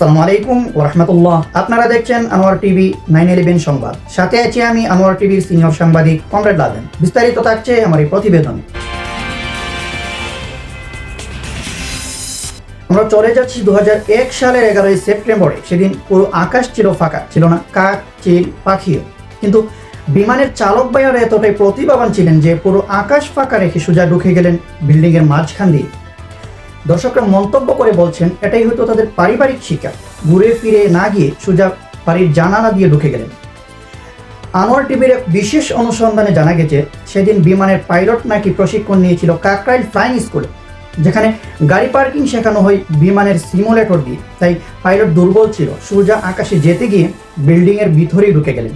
আসসালামু আলাইকুম আপনারা দেখছেন আনোয়ার টিভি নাইন ইলেভেন সংবাদ। সাথে আছি আমি আনোয়ার টিভির সিনিয়র সাংবাদিক কমরেড লাদেন। বিস্তারিত থাকছে আমার এই আমরা চলে যাচ্ছি দু হাজার এক সালের এগারোই সেপ্টেম্বরে। সেদিন পুরো আকাশ ছিল ফাঁকা, ছিল না। কাক, চিল, পাখিও। কিন্তু বিমানের চালক ভাইয়ারা এতটাই প্রতিভাবান ছিলেন যে পুরো আকাশ ফাঁকা রেখে সোজা ঢুকে গেলেন বিল্ডিংয়ের মাঝখান দিয়ে। দর্শকরা মন্তব্য করে বলছেন, এটাই হয়তো তাদের পারিবারিক শিকার ঘুরে ফিরে না গিয়ে সোজা বাড়ির জানালা দিয়ে ঢুকে গেলেন। আনোয়ার টিভির এক বিশেষ অনুসন্ধানে জানা গেছে, সেদিন বিমানের পাইলট নাকি প্রশিক্ষণ নিয়েছিল কাকরাইল ফ্লাইং স্কুলে, যেখানে গাড়ি পার্কিং শেখানো হয় বিমানের সিমুলেটর দিয়ে। তাই পাইলট দুর্বল ছিল। সোজা আকাশে যেতে গিয়ে বিল্ডিংয়ের ভিতরেই ঢুকে গেলেন।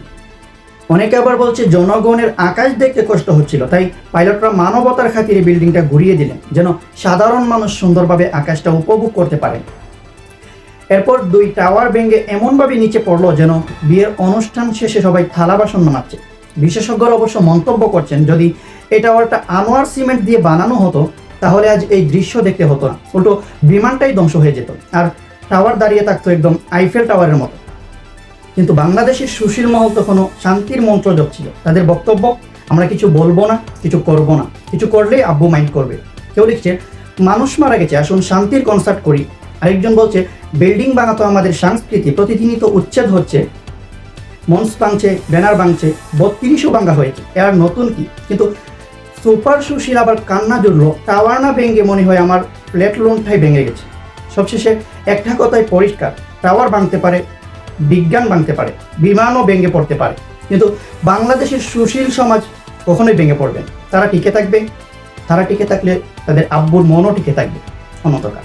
অনেকে আবার বলছে, জনগণের আকাশ দেখতে কষ্ট হচ্ছিল। তাই পাইলটরা মানবতার খাতিরে বিল্ডিংটা ঘুরিয়ে দিলেন, যেন সাধারণ মানুষ সুন্দরভাবে আকাশটা উপভোগ করতে পারেন। এরপর দুই টাওয়ার ভেঙে এমনভাবে নিচে পড়ল যেন বিয়ের অনুষ্ঠান শেষে সবাই থালা বাসন নামাচ্ছে বিশেষজ্ঞরা অবশ্য মন্তব্য করছেন, যদি এই টাওয়ারটা আনোয়ার সিমেন্ট দিয়ে বানানো হতো, তাহলে আজ এই দৃশ্য দেখতে হতো না। উল্টো বিমানটাই ধ্বংস হয়ে যেত, আর টাওয়ার দাঁড়িয়ে থাকতো একদম আইফেল টাওয়ারের মতো। কিন্তু বাংলাদেশের সুশীল মহল তখনও শান্তির মন্ত্র জপছিল তাদের বক্তব্য, আমরা কিছু বলব না, কিছু করব না। কিছু করলেই আব্বু মাইন্ড করবে। কেউ লিখছে, মানুষ মারা গেছে, আসুন শান্তির কনসার্ট করি। আরেকজন বলছে বিল্ডিং বানাতো আমাদের সংস্কৃতি, প্রতিদিনই তো উচ্ছেদ হচ্ছে। মঞ্চ ভাঙছে, ব্যানার ভাঙছে, বত্রিশও ভাঙা হয়েছে। এর নতুন কি? কিন্তু সুপার সুশীল আবার কান্না জুড়লো, টাওয়ার না ভেঙে মনে হয় আমার প্লেট লোনটাই ভেঙে গেছে। সবশেষে, একটা কথাই পরিষ্কার, টাওয়ার ভাঙতে পারে বিজ্ঞান ভাঙতে পারে, বিমানও ভেঙে পড়তে পারে। কিন্তু বাংলাদেশের সুশীল সমাজ কখনোই ভেঙে পড়বে তারা টিকে থাকবে, তারা টিকে থাকলে তাদের আব্বুর মনও টিকে থাকবে অনন্তকাল।